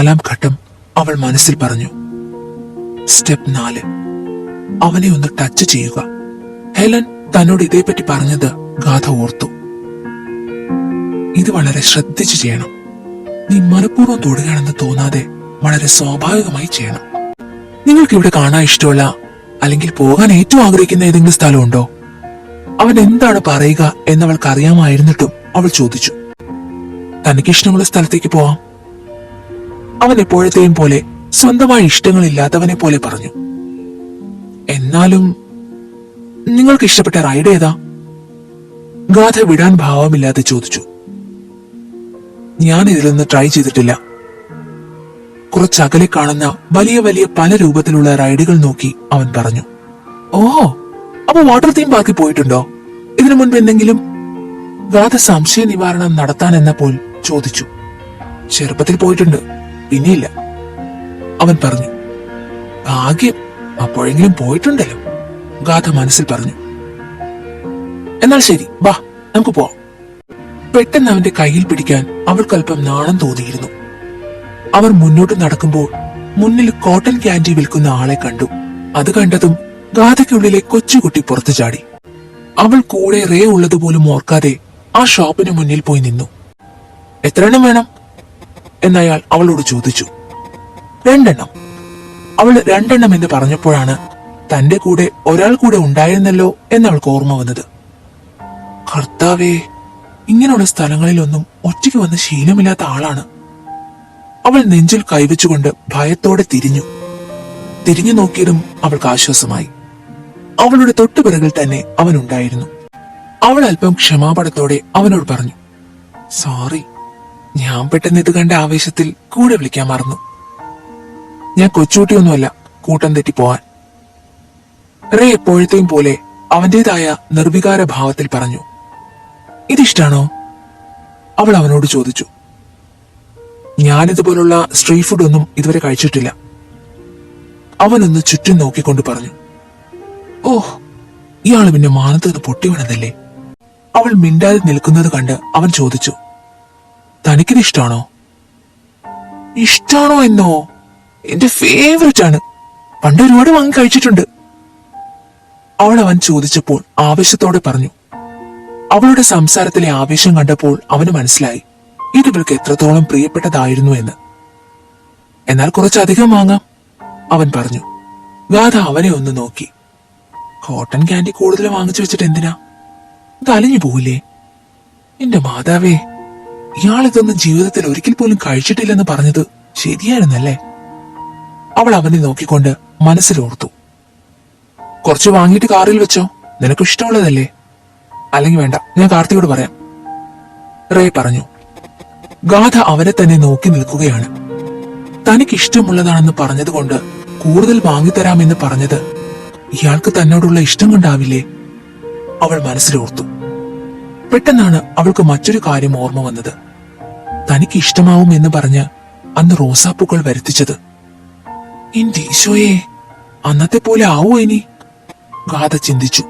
നാലാം ഘട്ടം അവൾ മനസ്സിൽ പറഞ്ഞു. സ്റ്റെപ്പ് നാല്. അവനെ ഒന്ന് ടച്ച് ചെയ്യുക. ഹെലൻ തന്നോട് ഇതേപ്പറ്റി പറഞ്ഞത് ഗാഥ ഓർത്തു. ഇത് വളരെ ശ്രദ്ധിച്ചു ചെയ്യണം. നീ മനഃപൂർവം തൊടുകയാണെന്ന് തോന്നാതെ വളരെ സ്വാഭാവികമായി ചെയ്യണം. നിങ്ങൾക്ക് ഇവിടെ കാണാൻ ഇഷ്ടമുള്ള അല്ലെങ്കിൽ പോകാൻ ഏറ്റവും ആഗ്രഹിക്കുന്ന ഏതെങ്കിലും സ്ഥലമുണ്ടോ? അവൻ എന്താണ് പറയുക എന്നവൾക്ക് അറിയാമായിരുന്നിട്ടും അവൾ ചോദിച്ചു. തനിക്ക് ഇഷ്ടമുള്ള സ്ഥലത്തേക്ക് പോവാം. അവൻ എപ്പോഴത്തെയും പോലെ സ്വന്തമായി ഇഷ്ടങ്ങളില്ലാത്തവനെ പോലെ പറഞ്ഞു. എന്നാലും നിങ്ങൾക്ക് ഇഷ്ടപ്പെട്ട റൈഡ് ഏതാ? ഗാഥ വിടാൻ ഭാവമില്ലാതെ ചോദിച്ചു. ഞാൻ ഇതിലൊന്ന് ട്രൈ ചെയ്തിട്ടില്ല. കുറച്ചകലെ കാണുന്ന വലിയ വലിയ പല രൂപത്തിലുള്ള റൈഡുകൾ നോക്കി അവൻ പറഞ്ഞു. ഓ അപ്പൊ വാട്ടർ തീം പാർക്കിൽ പോയിട്ടുണ്ടോ? ഇതിനു മുൻപ് എന്തെങ്കിലും? ഗാഥ സംശയ നിവാരണം നടത്താൻ എന്നപ്പോൾ ചോദിച്ചു. ചെറുപ്പത്തിൽ പോയിട്ടുണ്ട്. പിന്നെയില്ല അവൻ പറഞ്ഞു ഭാഗ്യം അപ്പോഴെങ്കിലും പോയിട്ടുണ്ടല്ലോ ഗാഥ മനസ്സിൽ പറഞ്ഞു. എന്നാൽ ശരി വാ നമുക്ക് പോവാം. പെട്ടെന്ന് അവന്റെ കയ്യിൽ പിടിക്കാൻ അവൾക്കല്പം നാണം തോന്നിയിരുന്നു. അവർ മുന്നോട്ട് നടക്കുമ്പോൾ മുന്നിൽ കോട്ടൺ ക്യാൻഡി വിൽക്കുന്ന ആളെ കണ്ടു. അത് കണ്ടതും ഗാഥയ്ക്കുള്ളിലെ കൊച്ചുകുട്ടി പുറത്തു ചാടി. അവൾ കൂടെ റേ ഉള്ളതുപോലും ഓർക്കാതെ ആ ഷോപ്പിന് മുന്നിൽ പോയി നിന്നു. എത്ര എണ്ണം വേണം? എന്നയാൾ അവളോട് ചോദിച്ചു രണ്ടെണ്ണം. അവൾ രണ്ടെണ്ണം എന്ന് പറഞ്ഞപ്പോഴാണ് തന്റെ കൂടെ ഒരാൾ കൂടെ ഉണ്ടായിരുന്നല്ലോ എന്നവൾക്ക് ഓർമ്മ വന്നത്. കർത്താവേ ഇങ്ങനെയുള്ള സ്ഥലങ്ങളിലൊന്നും ഒറ്റയ്ക്ക് വന്ന് ശീലമില്ലാത്ത ആളാണ്. അവൾ നെഞ്ചിൽ കൈവച്ചുകൊണ്ട് ഭയത്തോടെ തിരിഞ്ഞു. തിരിഞ്ഞു നോക്കിയതും അവൾക്ക് ആശ്വാസമായി. അവളുടെ തൊട്ടുപിറകിൽ തന്നെ അവൻ ഉണ്ടായിരുന്നു. അവൾ അല്പം ക്ഷമാപണത്തോടെ അവനോട് പറഞ്ഞു സോറി ഞാൻ പെട്ടെന്ന് ഇത് കണ്ട ആവേശത്തിൽ കൂടെ വിളിക്കാൻ മറന്നു. ഞാൻ കൊച്ചുകുട്ടിയൊന്നുമല്ല കൂട്ടം തെറ്റി പോവാൻ. റേ എപ്പോഴത്തെയും പോലെ അവന്റേതായ നിർവികാര ഭാവത്തിൽ പറഞ്ഞു ഇതിഷ്ടാണോ? അവൾ അവനോട് ചോദിച്ചു ഞാനിതുപോലുള്ള സ്ട്രീറ്റ് ഫുഡ് ഒന്നും ഇതുവരെ കഴിച്ചിട്ടില്ല. അവനൊന്ന് ചുറ്റും നോക്കിക്കൊണ്ട് പറഞ്ഞു ഓഹ് ഇയാൾ പിന്നെ മാനത്തത് പൊട്ടി വീണതല്ലേ അവൾ മിണ്ടാതെ നിൽക്കുന്നത് കണ്ട് അവൻ ചോദിച്ചു തനിക്കിത് ഇഷ്ടാണോ? ഇഷ്ടാണോ എന്നോ? എന്റെ ഫേവറേറ്റ് ആണ്. പണ്ട് ഒരുപാട് വാങ്ങി കഴിച്ചിട്ടുണ്ട്. അവൾ അവൻ ചോദിച്ചപ്പോൾ ആവേശത്തോടെ പറഞ്ഞു. അവളുടെ സംസാരത്തിലെ ആവേശം കണ്ടപ്പോൾ അവന് മനസ്സിലായി. ഇത് ഇവൾക്ക് എത്രത്തോളം പ്രിയപ്പെട്ടതായിരുന്നു എന്ന്. എന്നാൽ കുറച്ചധികം വാങ്ങാം അവൻ പറഞ്ഞു. ഗാഥ അവനെ ഒന്ന് നോക്കി. കോട്ടൺ ക്യാൻഡി കൂടുതൽ വാങ്ങിച്ചു വെച്ചിട്ട് എന്തിനാ? അത് അലിഞ്ഞു പോവില്ലേ? എന്റെ മാതാവേ ഇയാളിതൊന്നും ജീവിതത്തിൽ ഒരിക്കൽ പോലും കഴിച്ചിട്ടില്ലെന്ന് പറഞ്ഞത് ശരിയായിരുന്നല്ലേ? അവൾ അവനെ നോക്കിക്കൊണ്ട് മനസ്സിലോർത്തു. കുറച്ച് വാങ്ങിയിട്ട് കാറിൽ വെച്ചോ? നിനക്ക് ഇഷ്ടമുള്ളതല്ലേ? അല്ലെങ്കിൽ വേണ്ട ഞാൻ കാർത്തിയോട് പറയാം. റേ പറഞ്ഞു. ഗാഥ അവനെ തന്നെ നോക്കി നിൽക്കുകയാണ്. തനിക്ക് ഇഷ്ടമുള്ളതാണെന്ന് പറഞ്ഞതുകൊണ്ട് കൂടുതൽ വാങ്ങിത്തരാമെന്ന് പറഞ്ഞത് ഇയാൾക്ക് തന്നോടുള്ള ഇഷ്ടം കൊണ്ടാവില്ലേ? അവൾ മനസ്സിലോർത്തു. പെട്ടെന്നാണ് അവൾക്ക് മറ്റൊരു കാര്യം ഓർമ്മ വന്നത്. തനിക്ക് ഇഷ്ടമാവും എന്ന് പറഞ്ഞ് അന്ന് റോസാപ്പൂക്കൾ വരുത്തിച്ചത്. എന്റെ ഈശോയെ അന്നത്തെ പോലെ ആവോ ഇനി? ഗാഥ ചിന്തിച്ചു.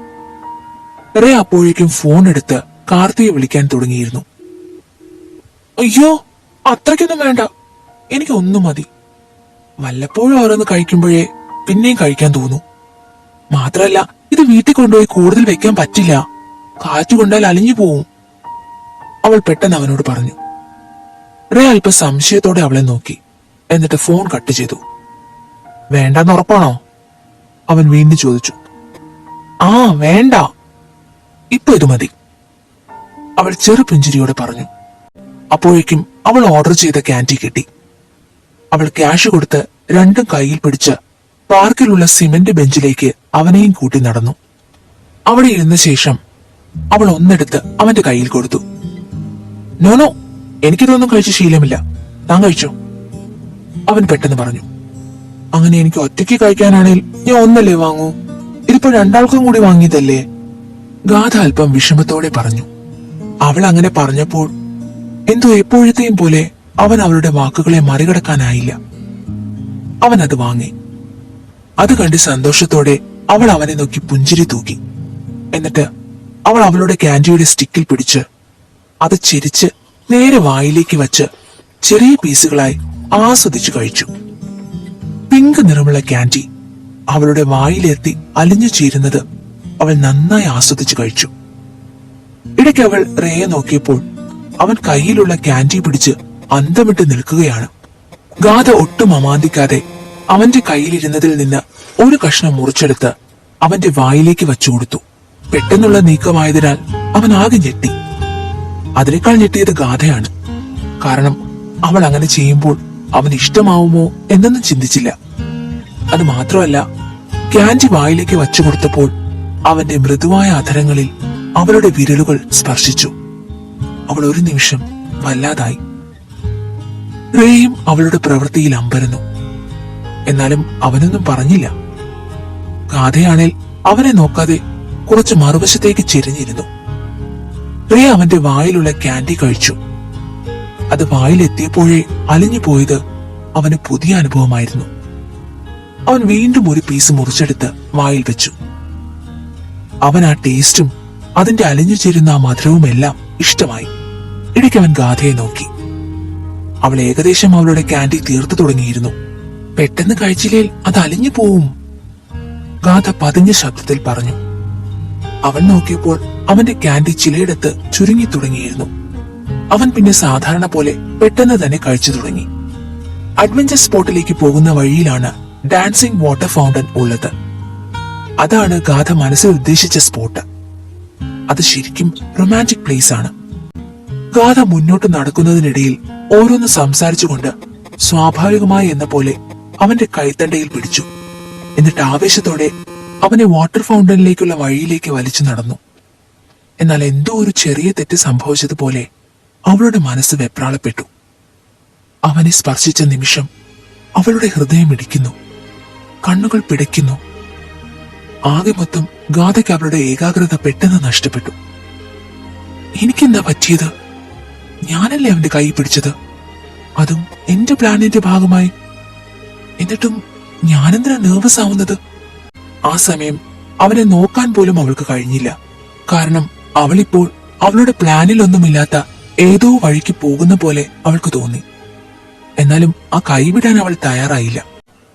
റേ അപ്പോഴേക്കും ഫോൺ എടുത്ത് കാർത്തിയെ വിളിക്കാൻ തുടങ്ങിയിരുന്നു. അയ്യോ അത്രയ്ക്കൊന്നും വേണ്ട. എനിക്ക് ഒന്നും മതി. വല്ലപ്പോഴും ഓരോന്ന് കഴിക്കുമ്പോഴേ പിന്നെയും കഴിക്കാൻ തോന്നും. മാത്രല്ല ഇത് വീട്ടിൽ കൊണ്ടുപോയി കൂടുതൽ വെക്കാൻ പറ്റില്ല. കാറ്റ് കൊണ്ടാൽ അലിഞ്ഞു പോവും. അവൾ പെട്ടെന്ന് അവനോട് പറഞ്ഞു. റേ അല്പം സംശയത്തോടെ അവളെ നോക്കി. എന്നിട്ട് ഫോൺ കട്ട് ചെയ്തു. വേണ്ടെന്ന് ഉറപ്പാണോ? അവൻ വീണ്ടും ചോദിച്ചു. ആ വേണ്ട. ഇപ്പൊ ഇത് മതി. അവൾ ചെറു പുഞ്ചിരിയോടെ പറഞ്ഞു. അപ്പോഴേക്കും അവൾ ഓർഡർ ചെയ്ത ക്യാന്റി കിട്ടി. അവൾ ക്യാഷ് കൊടുത്ത് രണ്ടും കയ്യിൽ പിടിച്ച് പാർക്കിലുള്ള സിമന്റ് ബെഞ്ചിലേക്ക് അവനെയും കൂട്ടി നടന്നു. അവിടെ ഇരുന്ന ശേഷം അവൾ ഒന്നെടുത്ത് അവന്റെ കയ്യിൽ കൊടുത്തു. നോനോ എനിക്കിതൊന്നും കഴിച്ച ശീലമില്ല. താൻ കഴിച്ചോ? അവൻ പെട്ടെന്ന് പറഞ്ഞു. അങ്ങനെ എനിക്ക് ഒറ്റയ്ക്ക് കഴിക്കാനാണെങ്കിൽ ഞാൻ ഒന്നല്ലേ വാങ്ങൂ? ഇതിപ്പോ രണ്ടാൾക്കും കൂടി വാങ്ങിയതല്ലേ? ഗാഥ അല്പം വിഷമത്തോടെ പറഞ്ഞു. അവൾ അങ്ങനെ പറഞ്ഞപ്പോൾ എന്തോ എപ്പോഴത്തെയും പോലെ അവൻ അവളുടെ വാക്കുകളെ മറികടക്കാനായില്ല. അവൻ അത് വാങ്ങി. അത് കണ്ട് സന്തോഷത്തോടെ അവൾ അവനെ നോക്കി പുഞ്ചിരി തൂക്കി. എന്നിട്ട് അവൾ അവളുടെ കാൻഡിയുടെ സ്റ്റിക്കിൽ പിടിച്ച് അത് ചിരിച്ച് നേരെ വായിലേക്ക് വച്ച് ചെറിയ പീസുകളായി ആസ്വദിച്ചു കഴിച്ചു. പിങ്ക് നിറമുള്ള കാൻഡി അവളുടെ വായിലെത്തി അലിഞ്ഞു ചേരുന്നത് അവൾ നന്നായി ആസ്വദിച്ചു കഴിച്ചു. ഇടയ്ക്ക് അവൾ റേയെ നോക്കിയപ്പോൾ അവൻ കയ്യിലുള്ള കാൻഡി പിടിച്ച് അന്തമിട്ട് നിൽക്കുകയാണ്. ഗാഥ ഒട്ടും അമാന്തിക്കാതെ അവന്റെ കയ്യിലിരുന്നതിൽ നിന്ന് ഒരു കഷ്ണം മുറിച്ചെടുത്ത് അവന്റെ വായിലേക്ക് വച്ചു കൊടുത്തു പെട്ടെന്നുള്ള നീക്കമായതിനാൽ അവൻ ആകെ ഞെട്ടി. അതിനേക്കാൾ ഞെട്ടിയത് ഗാഥയാണ്. കാരണം അവൾ അങ്ങനെ ചെയ്യുമ്പോൾ അവൻ ഇഷ്ടമാവുമോ എന്നൊന്നും ചിന്തിച്ചില്ല. അത് മാത്രമല്ല ക്യാൻഡി വായിലേക്ക് വച്ചു കൊടുത്തപ്പോൾ അവന്റെ മൃദുവായ അധരങ്ങളിൽ അവളുടെ വിരലുകൾ സ്പർശിച്ചു. അവൾ ഒരു നിമിഷം വല്ലാതായി. റേയും അവളുടെ പ്രവൃത്തിയിൽ അമ്പരന്നു. എന്നാലും അവനൊന്നും പറഞ്ഞില്ല. ഗാഥയാണേൽ അവനെ നോക്കാതെ കുറച്ച് മറുവശത്തേക്ക് ചെരിഞ്ഞിരുന്നു. പ്രിയ അവന്റെ വായിലുള്ള ക്യാൻഡി കഴിച്ചു. അത് വായിലെത്തിയപ്പോഴേ അലിഞ്ഞു പോയത് അവന് പുതിയ അനുഭവമായിരുന്നു. അവൻ വീണ്ടും ഒരു പീസ് മുറിച്ചെടുത്ത് വായിൽ വെച്ചു. അവൻ ആ ടേസ്റ്റും അതിന്റെ അലിഞ്ഞു ചേരുന്ന ആ മധുരവും എല്ലാം ഇഷ്ടമായി. ഇടയ്ക്ക് അവൻ ഗാഥയെ നോക്കി. അവൾ ഏകദേശം അവളുടെ ക്യാൻഡി തീർത്തു തുടങ്ങിയിരുന്നു. പെട്ടെന്ന് കഴിച്ചില്ലേൽ അത് അലിഞ്ഞു പോവും. ഗാഥ പതിഞ്ഞ ശബ്ദത്തിൽ പറഞ്ഞു. അവൻ നോക്കിയപ്പോൾ അവന്റെ ക്യാൻഡി ചിലയിടത്ത് ചുരുങ്ങി തുടങ്ങിയിരുന്നു. അവൻ പിന്നെ സാധാരണ പോലെ പെട്ടെന്ന് തന്നെ കഴിച്ചു തുടങ്ങി. അഡ്വഞ്ചർ സ്പോട്ടിലേക്ക് പോകുന്ന വഴിയിലാണ് ഡാൻസിംഗ് വാട്ടർ ഫൗണ്ടൻ ഉള്ളത്. അതാണ് ഗാഥ മനസ്സിൽ ഉദ്ദേശിച്ച സ്പോട്ട് അത് ശരിക്കും റൊമാന്റിക് പ്ലേസ് ആണ്. ഗാഥ മുന്നോട്ട് നടക്കുന്നതിനിടയിൽ ഓരോന്ന് സംസാരിച്ചുകൊണ്ട് സ്വാഭാവികമായി എന്ന പോലെ അവന്റെ കൈത്തണ്ടയിൽ പിടിച്ചു. എന്നിട്ട് ആവേശത്തോടെ അവനെ വാട്ടർ ഫൗണ്ടനിലേക്കുള്ള വഴിയിലേക്ക് വലിച്ചു നടന്നു. എന്നാൽ എന്തോ ഒരു ചെറിയ തെറ്റ് സംഭവിച്ചതുപോലെ അവളുടെ മനസ്സ് വെപ്രാളപ്പെട്ടു. അവനെ സ്പർശിച്ച നിമിഷം അവളുടെ ഹൃദയം ഇടിക്കുന്നു. കണ്ണുകൾ പിടയ്ക്കുന്നു. ആകെ മൊത്തം ഗാഥയ്ക്ക് അവളുടെ ഏകാഗ്രത പെട്ടെന്ന് നഷ്ടപ്പെട്ടു. എനിക്കെന്താ പറ്റിയത്? ഞാനല്ലേ അവന്റെ കൈ പിടിച്ചത്? അതും എന്റെ പ്ലാനിന്റെ ഭാഗമായി. എന്നിട്ടും ഞാനെന്തിനാ നെർവസ് ആവുന്നത്? ആ സമയം അവനെ നോക്കാൻ പോലും അവൾക്ക് കഴിഞ്ഞില്ല. കാരണം അവളിപ്പോൾ അവളുടെ പ്ലാനിലൊന്നുമില്ലാത്ത ഏതോ വഴിക്ക് പോകുന്ന പോലെ അവൾക്ക് തോന്നി. എന്നാലും ആ കൈവിടാൻ അവൾ തയ്യാറായില്ല.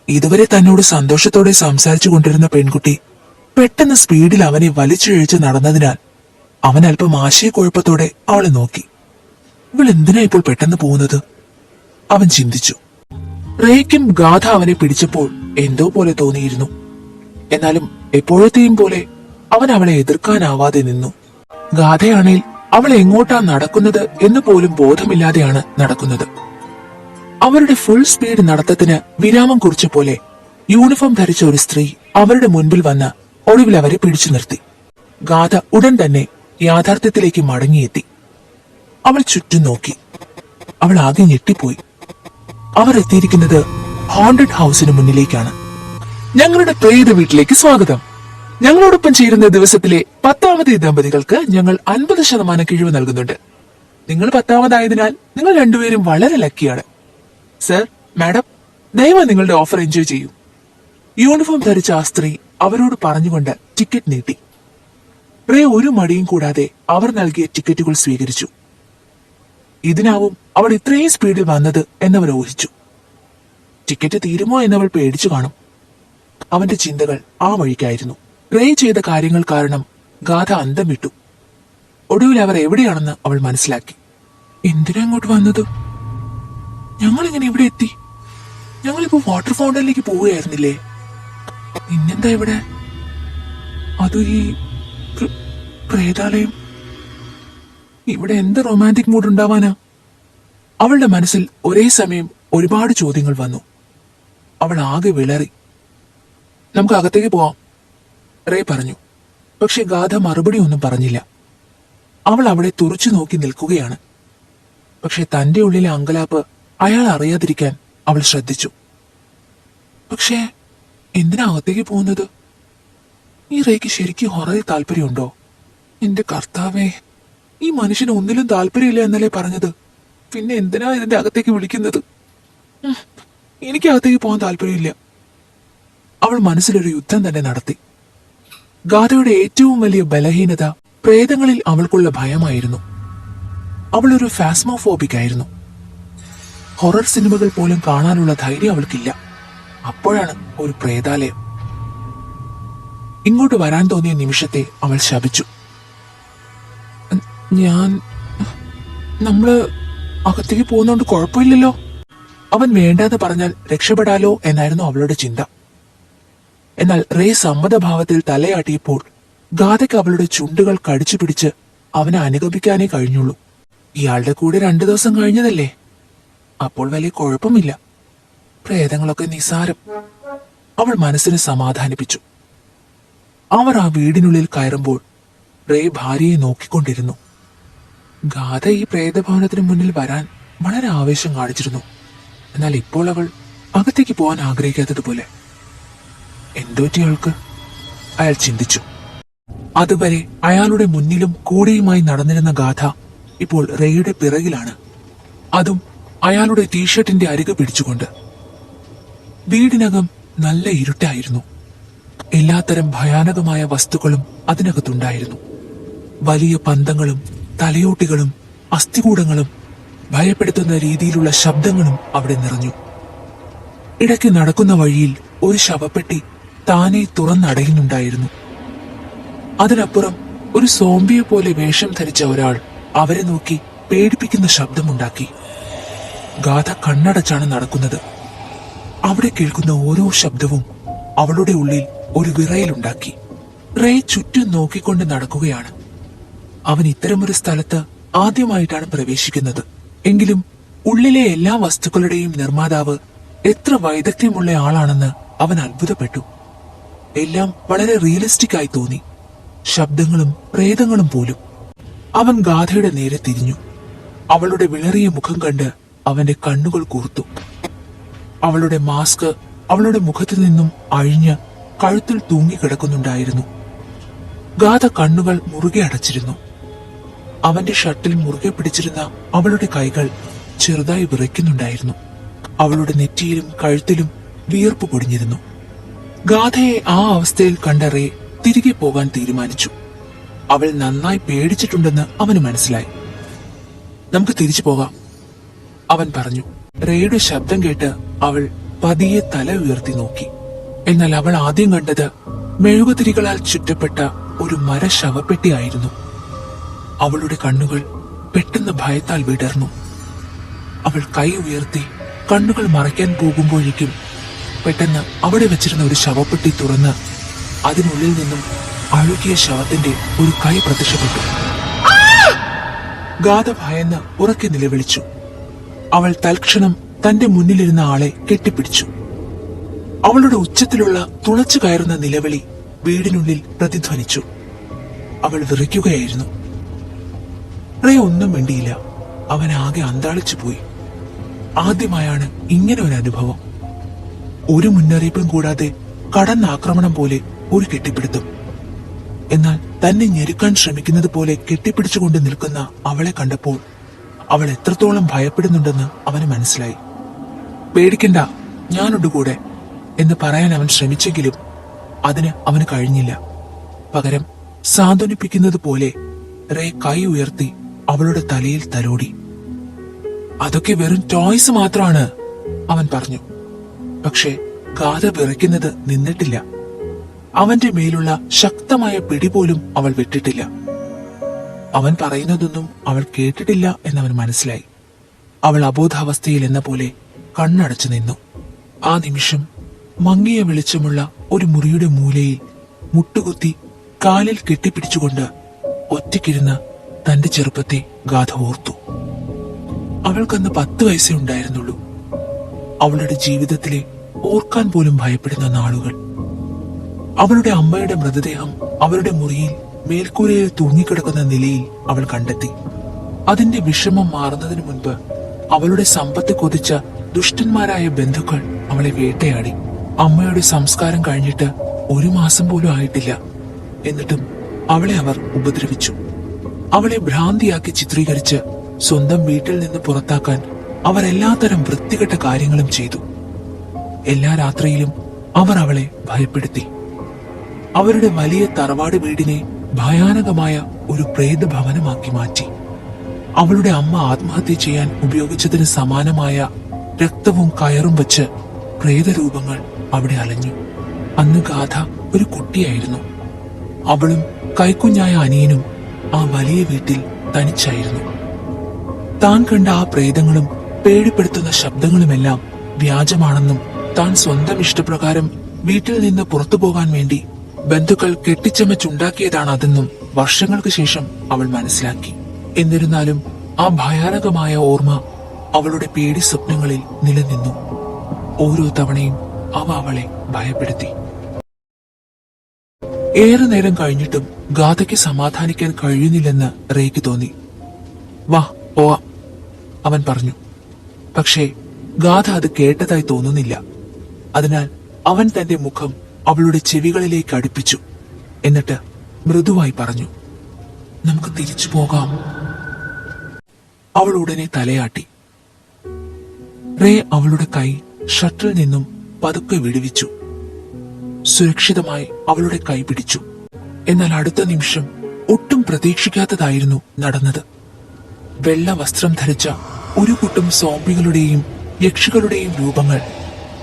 ഇതുവരെ തന്നോട് സന്തോഷത്തോടെ സംസാരിച്ചു കൊണ്ടിരുന്ന പെൺകുട്ടി പെട്ടെന്ന് സ്പീഡിൽ അവനെ വലിച്ചിഴച്ച് നടന്നതിനാൽ അവൻ അല്പം ആശയക്കുഴപ്പത്തോടെ അവളെ നോക്കി. ഇവൾ എന്തിനാ ഇപ്പോൾ പെട്ടെന്ന് പോകുന്നത്? അവൻ ചിന്തിച്ചു. റേക്കും ഗാഥ അവനെ പിടിച്ചപ്പോൾ എന്തോ പോലെ തോന്നിയിരുന്നു. എന്നാലും എപ്പോഴത്തെയും പോലെ അവൻ അവളെ എതിർക്കാനാവാതെ നിന്നു. ഗാഥയാണേൽ അവൾ എങ്ങോട്ടാ നടക്കുന്നത് എന്ന് പോലും ബോധമില്ലാതെയാണ് നടക്കുന്നത്. അവരുടെ ഫുൾ സ്പീഡ് നടത്തത്തിന് വിരാമം കുറിച്ച പോലെ യൂണിഫോം ധരിച്ച ഒരു സ്ത്രീ അവരുടെ മുൻപിൽ വന്ന് ഒടുവിൽ അവരെ പിടിച്ചു നിർത്തി. ഗാഥ ഉടൻ തന്നെ യാഥാർത്ഥ്യത്തിലേക്ക് മടങ്ങിയെത്തി. അവൾ ചുറ്റും നോക്കി. അവൾ ആകെ ഞെട്ടിപ്പോയി. അവർ എത്തിയിരിക്കുന്നത് ഹോണ്ടഡ് ഹൗസിന് മുന്നിലേക്കാണ്. ഞങ്ങളുടെ പ്രേത വീട്ടിലേക്ക് സ്വാഗതം. ഞങ്ങളോടൊപ്പം ചേരുന്ന ദിവസത്തിലെ പത്താമത് ദമ്പതികൾക്ക് ഞങ്ങൾ അൻപത് ശതമാനം കിഴിവ് നൽകുന്നുണ്ട്. നിങ്ങൾ പത്താമതായതിനാൽ നിങ്ങൾ രണ്ടുപേരും വളരെ ലക്കിയാണ്. സർ മാഡം ദയവായി നിങ്ങളുടെ ഓഫർ എൻജോയ് ചെയ്യൂ. യൂണിഫോം ധരിച്ച ആ സ്ത്രീ അവരോട് പറഞ്ഞുകൊണ്ട് ടിക്കറ്റ് നീട്ടി. പ്രേ ഒരു മടിയും കൂടാതെ അവർ നൽകിയ ടിക്കറ്റുകൾ സ്വീകരിച്ചു. ഇതിനാവും അവൾ ഇത്രയും സ്പീഡിൽ വന്നത് എന്നവർ ഊഹിച്ചു ടിക്കറ്റ് തീരുമോ എന്നവൾ പേടിച്ചു കാണും. അവന്റെ ചിന്തകൾ ആ വഴിക്കായിരുന്നു. റേ ചെയ്ത കാര്യങ്ങൾ കാരണം ഗാഥ അന്തം വിട്ടു. ഒടുവിൽ അവർ എവിടെയാണെന്ന് അവൾ മനസ്സിലാക്കി. എന്തിനാ ഇങ്ങോട്ട് വന്നത്? ഞങ്ങൾ ഇങ്ങനെ ഇവിടെ എത്തി. ഞങ്ങളിപ്പോ വാട്ടർ ഫൗണ്ടനിലേക്ക് പോവുകയായിരുന്നില്ലേ? പിന്നെന്താ ഇവിടെ? അത് ഈ പ്ര- പ്രേതാലയം? ഇവിടെ എന്ത് റൊമാന്റിക് മൂഡ് ഉണ്ടാവാനാ? അവളുടെ മനസ്സിൽ ഒരേ സമയം ഒരുപാട് ചോദ്യങ്ങൾ വന്നു. അവൾ ആകെ വിളറി. നമുക്ക് അകത്തേക്ക് പോവാം. റേ പറഞ്ഞു. പക്ഷെ ഗാഥ മറുപടി ഒന്നും പറഞ്ഞില്ല. അവൾ അവളെ തുറച്ചു നോക്കി നിൽക്കുകയാണ്. പക്ഷെ തന്റെ ഉള്ളിലെ അങ്കലാപ്പ് അയാൾ അറിയാതിരിക്കാൻ അവൾ ശ്രദ്ധിച്ചു. പക്ഷേ എന്തിനാ അകത്തേക്ക് പോകുന്നത്? ഈ റേക്ക് ശരിക്കും ഹൊറയിൽ താല്പര്യമുണ്ടോ? എന്റെ കർത്താവേ ഈ മനുഷ്യന് ഒന്നിലും താല്പര്യമില്ല എന്നല്ലേ പറഞ്ഞത്? പിന്നെ എന്തിനാ ഇതിന്റെ അകത്തേക്ക് വിളിക്കുന്നത്? എനിക്ക് അകത്തേക്ക് പോകാൻ താല്പര്യമില്ല. അവൾ മനസ്സിലൊരു യുദ്ധം തന്നെ നടത്തി. ഗാഥയുടെ ഏറ്റവും വലിയ ബലഹീനത പ്രേതങ്ങളിൽ അവൾക്കുള്ള ഭയമായിരുന്നു. അവൾ ഒരു ഫാസ്മോഫോബിക് ആയിരുന്നു. ഹൊറർ സിനിമകൾ പോലും കാണാനുള്ള ധൈര്യം അവൾക്കില്ല. അപ്പോഴാണ് ഒരു പ്രേതാലയം. ഇങ്ങോട്ട് വരാൻ തോന്നിയ നിമിഷത്തെ അവൾ ശപിച്ചു. ഞാൻ നമ്മൾ അകത്തേക്ക് പോകുന്നോണ്ട് കുഴപ്പമില്ലല്ലോ? അവൻ വേണ്ടാന്ന് പറഞ്ഞാൽ രക്ഷപ്പെടാലോ എന്നായിരുന്നു അവളുടെ ചിന്ത. എന്നാൽ റേ സമ്മതഭാവത്തിൽ തലയാട്ടിയപ്പോൾ ഗാഥയ്ക്ക് അവളുടെ ചുണ്ടുകൾ കടിച്ചു പിടിച്ച് അവനെ അനുഗമിക്കാനേ കഴിഞ്ഞുള്ളൂ. ഇയാളുടെ കൂടെ രണ്ടു ദിവസം കഴിഞ്ഞതല്ലേ? അപ്പോൾ വലിയ കുഴപ്പമില്ല. പ്രേതങ്ങളൊക്കെ നിസാരം അവൾ മനസ്സിനെ സമാധാനിപ്പിച്ചു. അവർ ആ വീടിനുള്ളിൽ കയറുമ്പോൾ റേ ഭാര്യയെ നോക്കിക്കൊണ്ടിരുന്നു. ഗാഥ ഈ പ്രേതഭവനത്തിന് മുന്നിൽ വരാൻ വളരെ ആവേശം കാണിച്ചിരുന്നു. എന്നാൽ ഇപ്പോൾ അവൾ അകത്തേക്ക് പോകാൻ ആഗ്രഹിക്കാത്തതുപോലെ എന്തോറ്റി അവൾക്ക് അയാൾ ചിന്തിച്ചു. അതുവരെ അയാളുടെ മുന്നിലും കൂടെയുമായി നടന്നിരുന്ന ഗാഥ ഇപ്പോൾ റേയുടെ പിറകിലാണ്. അതും അയാളുടെ ടീഷർട്ടിന്റെ അരികെ പിടിച്ചുകൊണ്ട്. വീടിനകം നല്ല ഇരുട്ടായിരുന്നു. എല്ലാത്തരം ഭയാനകമായ വസ്തുക്കളും അതിനകത്തുണ്ടായിരുന്നു. വലിയ പന്തങ്ങളും തലയോട്ടികളും അസ്ഥികൂടങ്ങളും ഭയപ്പെടുത്തുന്ന രീതിയിലുള്ള ശബ്ദങ്ങളും അവിടെ നിറഞ്ഞു. ഇടയ്ക്ക് നടക്കുന്ന വഴിയിൽ ഒരു ശവപ്പെട്ടി താനെ തുറന്നടയുന്നുണ്ടായിരുന്നു. അതിനപ്പുറം ഒരു സോംബിയെ പോലെ വേഷം ധരിച്ച ഒരാൾ അവരെ നോക്കി പേടിപ്പിക്കുന്ന ശബ്ദമുണ്ടാക്കി. ഗാഥ കണ്ണടച്ചാണ് നടക്കുന്നത്. അവിടെ കേൾക്കുന്ന ഓരോ ശബ്ദവും അവളുടെ ഉള്ളിൽ ഒരു വിറയലുണ്ടാക്കി. റേ ചുറ്റും നോക്കിക്കൊണ്ട് നടക്കുകയാണ്. അവൻ ഇത്തരമൊരു സ്ഥലത്ത് ആദ്യമായിട്ടാണ് പ്രവേശിക്കുന്നത്. എങ്കിലും ഉള്ളിലെ എല്ലാ വസ്തുക്കളുടെയും നിർമ്മാതാവ് എത്ര വൈദഗ്ധ്യമുള്ള ആളാണെന്ന് അവൻ അത്ഭുതപ്പെട്ടു. എല്ലാം വളരെ റിയലിസ്റ്റിക് ആയി തോന്നി. ശബ്ദങ്ങളും പ്രേതങ്ങളും പോലും. അവൻ ഗാഥയുടെ നേരെ തിരിഞ്ഞു. അവളുടെ വിളറിയ മുഖം കണ്ട് അവന്റെ കണ്ണുകൾ കൂർത്തു. അവളുടെ മാസ്ക് അവളുടെ മുഖത്തു നിന്നും അഴിഞ്ഞ് കഴുത്തിൽ തൂങ്ങിക്കിടക്കുന്നുണ്ടായിരുന്നു ഗാഥ കണ്ണുകൾ മുറുകെ അടച്ചിരുന്നു. അവന്റെ ഷർട്ടിൽ മുറുകെ പിടിച്ചിരുന്ന അവളുടെ കൈകൾ ചെറുതായി വിറയ്ക്കുന്നുണ്ടായിരുന്നു. അവളുടെ നെറ്റിയിലും കഴുത്തിലും വിയർപ്പ് പൊടിഞ്ഞിരുന്നു. ഗാഥയെ ആ അവസ്ഥയിൽ കണ്ട റേ തിരികെ പോകാൻ തീരുമാനിച്ചു. അവൾ നന്നായി പേടിച്ചിട്ടുണ്ടെന്ന് അവന് മനസ്സിലായി. നമുക്ക് തിരിച്ചു പോകാം അവൻ പറഞ്ഞു. റേയുടെ ശബ്ദം കേട്ട് അവൾ പതിയെ തല ഉയർത്തി നോക്കി. എന്നാൽ അവൾ ആദ്യം കണ്ടത് മെഴുകുതിരികളാൽ ചുറ്റപ്പെട്ട ഒരു മര ശവപ്പെട്ടിയായിരുന്നു അവളുടെ കണ്ണുകൾ പെട്ടെന്ന് ഭയത്താൽ വിടർന്നു. അവൾ കൈ ഉയർത്തി കണ്ണുകൾ മറയ്ക്കാൻ പോകുമ്പോഴേക്കും പെട്ടെന്ന് അവിടെ വെച്ചിരുന്ന ഒരു ശവപ്പെട്ടി തുറന്ന് അതിനുള്ളിൽ നിന്നും അഴുകിയ ശവത്തിന്റെ ഒരു കൈ പ്രത്യക്ഷപ്പെട്ടു. ഗാഥ ഭയന്ന് ഉറക്കെ നിലവിളിച്ചു. അവൾ തൽക്ഷണം തന്റെ മുന്നിലിരുന്ന ആളെ കെട്ടിപ്പിടിച്ചു. അവളുടെ ഉച്ചത്തിലുള്ള തുളച്ചു കയറുന്ന നിലവിളി വീടിനുള്ളിൽ പ്രതിധ്വനിച്ചു. അവൾ വിറയ്ക്കുകയായിരുന്നു. റേ ഒന്നും വേണ്ടിയില്ല അവൻ ആകെ അന്താളിച്ചു പോയി ആദ്യമായാണ് ഇങ്ങനെ ഒരു അനുഭവം. ഒരു മുന്നറിയിപ്പും കൂടാതെ കടന്നാക്രമണം പോലെ ഒരു കെട്ടിപ്പിടുത്തം. എന്നാൽ തന്നെ ഞെരുക്കാൻ ശ്രമിക്കുന്നത് പോലെ കെട്ടിപ്പിടിച്ചുകൊണ്ട് നിൽക്കുന്ന അവളെ കണ്ടപ്പോൾ അവൾ എത്രത്തോളം ഭയപ്പെടുന്നുണ്ടെന്ന് അവന് മനസ്സിലായി. പേടിക്കണ്ട ഞാനുണ്ട് കൂടെ എന്ന് പറയാൻ അവൻ ശ്രമിച്ചെങ്കിലും അതിന് അവന് കഴിഞ്ഞില്ല. പകരം സാന്ത്വനിപ്പിക്കുന്നത് പോലെ റേ കൈ ഉയർത്തി അവളുടെ തലയിൽ തലോടി. അതൊക്കെ വെറും ടോയ്സ് മാത്രമാണ് അവൻ പറഞ്ഞു. പക്ഷേ കാത വിറയ്ക്കുന്നത് നിന്നിട്ടില്ല. അവന്റെ മേലുള്ള ശക്തമായ പിടി പോലും അവൾ വിട്ടിട്ടില്ല. അവൻ പറയുന്നതൊന്നും അവൾ കേട്ടിട്ടില്ല എന്നവൻ മനസ്സിലായി. അവൾ അബോധാവസ്ഥയിൽ എന്ന പോലെ കണ്ണടച്ചു നിന്നു. ആ നിമിഷം മങ്ങിയ വെളിച്ചമുള്ള ഒരു മുറിയുടെ മൂലയിൽ മുട്ടുകുത്തി കാലിൽ കെട്ടിപ്പിടിച്ചുകൊണ്ട് ഒറ്റയ്ക്കിരുന്ന് തന്റെ ചെറുപ്പത്തെ ഗാഥ ഓർത്തു. അവൾക്കന്ന് പത്ത് വയസ്സേ ഉണ്ടായിരുന്നുള്ളൂ. അവളുടെ ജീവിതത്തിലെ ഓർക്കാൻ പോലും ഭയപ്പെടുന്ന നാളുകൾ. അവളുടെ അമ്മയുടെ മൃതദേഹം അവരുടെ മുറിയിൽ മേൽക്കൂരയിൽ തൂങ്ങിക്കിടക്കുന്ന നിലയിൽ അവൾ കണ്ടെത്തി. അതിന്റെ വിഷമം മാറുന്നതിന് മുൻപ് അവളുടെ സമ്പത്ത് കൊതിച്ച ദുഷ്ടന്മാരായ ബന്ധുക്കൾ അവളെ വേട്ടയാടി. അമ്മയുടെ സംസ്കാരം കഴിഞ്ഞിട്ട് ഒരു മാസം പോലും ആയിട്ടില്ല. എന്നിട്ടും അവളെ അവർ ഉപദ്രവിച്ചു. അവളെ ഭ്രാന്തിയാക്കി ചിത്രീകരിച്ച് സ്വന്തം വീട്ടിൽ നിന്ന് പുറത്താക്കാൻ അവർ എല്ലാത്തരം വൃത്തികെട്ട കാര്യങ്ങളും ചെയ്തു. എല്ലാ രാത്രിയിലും അവർ അവളെ ഭയപ്പെടുത്തി. അവരുടെ വലിയ തറവാട് വീടിനെ ഭയാനകമായ ഒരു പ്രേതഭവനമാക്കി മാറ്റി. അവളുടെ അമ്മ ആത്മഹത്യ ചെയ്യാൻ ഉപയോഗിച്ചതിന് സമാനമായ രക്തവും കയറും വച്ച് പ്രേതരൂപങ്ങൾ അവിടെ അലഞ്ഞു. അന്ന് ഗാഥ ഒരു കുട്ടിയായിരുന്നു. അവളും കൈക്കുഞ്ഞായ അനിയനും ആ വലിയ വീട്ടിൽ തനിച്ചായിരുന്നു. താൻ കണ്ട ആ പ്രേതങ്ങളും പേടിപ്പെടുത്തുന്ന ശബ്ദങ്ങളുമെല്ലാം വ്യാജമാണെന്നും താൻ സ്വന്തം ഇഷ്ടപ്രകാരം വീട്ടിൽ നിന്ന് പുറത്തു പോകാൻ വേണ്ടി ബന്ധുക്കൾ കെട്ടിച്ചമച്ചുണ്ടാക്കിയതാണ് അതെന്നും വർഷങ്ങൾക്ക് ശേഷം അവൾ മനസ്സിലാക്കി. എന്നിരുന്നാലും ആ ഭയാനകമായ ഓർമ്മ അവളുടെ പേടി സ്വപ്നങ്ങളിൽ നിലനിന്നു. ഓരോ തവണയും അവ അവളെ ഭയപ്പെടുത്തി. ഏറെ നേരം കഴിഞ്ഞിട്ടും ഗാഥയ്ക്ക് സമാധാനിക്കാൻ കഴിയുന്നില്ലെന്ന് റേക്ക് തോന്നി. വാ പോവാം അവൻ പറഞ്ഞു. പക്ഷേ ഗാഥ അത് കേട്ടതായി തോന്നുന്നില്ല. അതിനാൽ അവൻ തന്റെ മുഖം അവളുടെ ചെവികളിലേക്ക് അടുപ്പിച്ചു. എന്നിട്ട് മൃദുവായി പറഞ്ഞു നമുക്ക് തിരിച്ചു പോകാം. അവൾ ഉടനെ തലയാട്ടി. റേ അവളുടെ കൈ ഷട്ടിൽ നിന്നും പതുക്കെ വിടുവിച്ചു. സുരക്ഷിതമായി അവളുടെ കൈ പിടിച്ചു. എന്നാൽ അടുത്ത നിമിഷം ഒട്ടും പ്രതീക്ഷിക്കാത്തതായിരുന്നു നടന്നത്. വെള്ള വസ്ത്രം ധരിച്ച ഒരു കൂട്ടം സോംബികളുടെയും യക്ഷികളുടെയും രൂപങ്ങൾ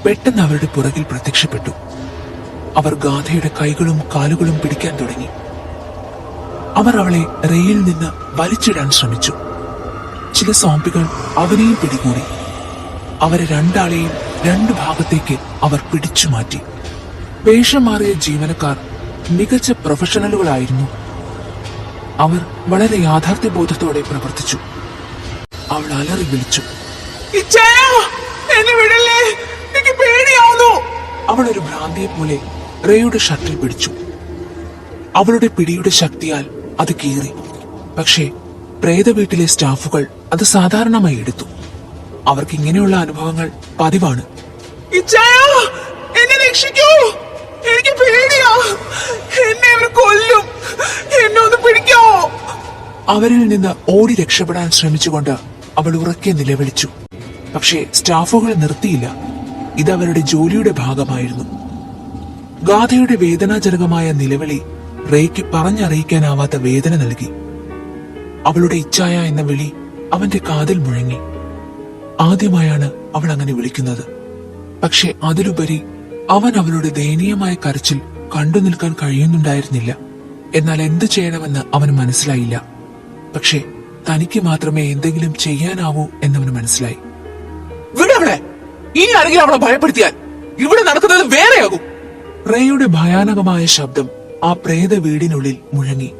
പെട്ടെന്ന് അവരുടെ പുറകിൽ പ്രത്യക്ഷപ്പെട്ടു. അവർ ഗാഥയുടെ കൈകളും കാലുകളും പിടിക്കാൻ തുടങ്ങി. അവർ അവളെ റെയിൽ നിന്ന് വലിച്ചിടാൻ ശ്രമിച്ചു. ചില സോംബികൾ അവനെയും പിടികൂടി. അവരെ രണ്ടാളെയും രണ്ട് ഭാഗത്തേക്ക് അവർ പിടിച്ചു മാറ്റി. വേഷം മാറിയ ജീവനക്കാർ മികച്ച പ്രൊഫഷണലുകളായിരുന്നു അവർ വളരെ യാഥാർത്ഥ്യബോധത്തോടെ പ്രവർത്തിച്ചു. അവൾ അലറി വിളിച്ചു. എന്നെ വിടല്ലേ? എനിക്ക് പേടിയാവുന്നു. അവൾ ഒരു ഭ്രാന്തിയെ പോലെ റേയുടെ ഷട്ടിൽ പിടിച്ചു. അവളുടെ പിടിയുടെ ശക്തിയാൽ അത് കീറി. പക്ഷേ പ്രേത വീട്ടിലെ സ്റ്റാഫുകൾ അത് സാധാരണമായി എടുത്തു. അവർക്ക് ഇങ്ങനെയുള്ള അനുഭവങ്ങൾ പതിവാണ്. എന്നെ രക്ഷിക്കൂ. എനിക്ക് പേടിയാ. എന്നെ അവർ കൊല്ലും. എന്നെ ഒന്ന് പിടിക്കാവോ അവരിൽ നിന്ന് ഓടി രക്ഷപ്പെടാൻ ശ്രമിച്ചുകൊണ്ട് അവൾ ഉറക്കെ നിലവിളിച്ചു. പക്ഷേ സ്റ്റാഫുകൾ നിർത്തിയില്ല. ഇത് അവരുടെ ജോലിയുടെ ഭാഗമായിരുന്നു. ഗാഥയുടെ വേദനാജനകമായ നിലവിളി റേക്ക് പറഞ്ഞറിയിക്കാനാവാത്ത വേദന നൽകി. അവളുടെ ഇച്ഛായ എന്ന വിളി അവന്റെ കാതിൽ മുഴങ്ങി. ആദ്യമായാണ് അവൾ അങ്ങനെ വിളിക്കുന്നത്. പക്ഷെ അതിലുപരി അവൻ അവളുടെ ദയനീയമായ കരച്ചിൽ കണ്ടു നിൽക്കാൻ കഴിയുന്നുണ്ടായിരുന്നില്ല. എന്നാൽ എന്ത് ചെയ്യണമെന്ന് അവന് മനസ്സിലായില്ല. പക്ഷേ തനിക്ക് മാത്രമേ എന്തെങ്കിലും ചെയ്യാനാവൂ എന്നവന് മനസ്സിലായി. വിടവിടെ ഇനി ആരെങ്കിലും അവളെ ഭയപ്പെടുത്തിയാൽ ഇവിടെ നടക്കുന്നത് വേറെയാകും. റേയുടെ ഭയാനകമായ ശബ്ദം ആ പ്രേത വീടിനുള്ളിൽ മുഴങ്ങി.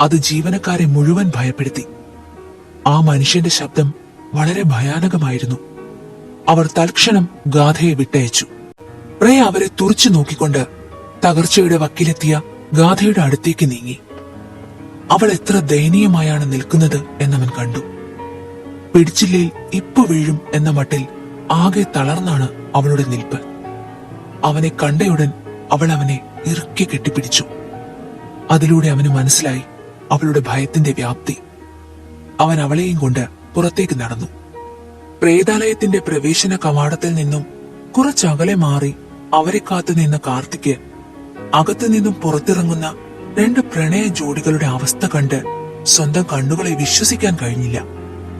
അത് ജീവനക്കാരെ മുഴുവൻ ഭയപ്പെടുത്തി. ആ മനുഷ്യന്റെ ശബ്ദം വളരെ ഭയാനകമായിരുന്നു. അവർ തൽക്ഷണം ഗാഥയെ വിട്ടയച്ചു. റേ അവരെ തുറച്ചു നോക്കിക്കൊണ്ട് തകർച്ചയുടെ വക്കിലെത്തിയ ഗാഥയുടെ അടുത്തേക്ക് നീങ്ങി. അവൾ എത്ര ദയനീയമായാണ് നിൽക്കുന്നത് എന്നവൻ കണ്ടു. പിടിച്ചില്ലേ ഇപ്പൊ വീഴും എന്ന മട്ടിൽ ആകെ തളർന്നാണ് അവളുടെ നിൽപ്പ്. അവനെ കണ്ടയുടൻ അവൾ അവനെ ഇറുക്കി കെട്ടിപ്പിടിച്ചു. അതിലൂടെ അവന് മനസ്സിലായി അവളുടെ ഭയത്തിന്റെ വ്യാപ്തി. അവൻ അവളെയും കൊണ്ട് പുറത്തേക്ക് നടന്നു. പ്രേതാലയത്തിന്റെ പ്രവേശന കവാടത്തിൽ നിന്നും കുറച്ചകലെ മാറി അവരെ കാത്തു നിന്ന കാർത്തിക്ക് അകത്തു നിന്നും പുറത്തിറങ്ങുന്ന രണ്ട് പ്രണയ ജോഡികളുടെ അവസ്ഥ കണ്ട് സ്വന്തം കണ്ണുകളെ വിശ്വസിക്കാൻ കഴിഞ്ഞില്ല.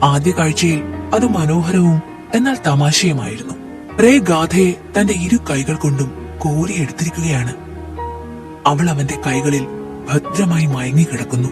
ആദ്യ കാഴ്ചയിൽ അത് മനോഹരവും എന്നാൽ തമാശയുമായിരുന്നു. റേ ഗാഥയെ തന്റെ ഇരു കൈകൾ കൊണ്ടും കോരിയെടുത്തിരിക്കുകയാണ് അവൾ അവന്റെ കൈകളിൽ ഭദ്രമായി മയങ്ങി എന്തിനു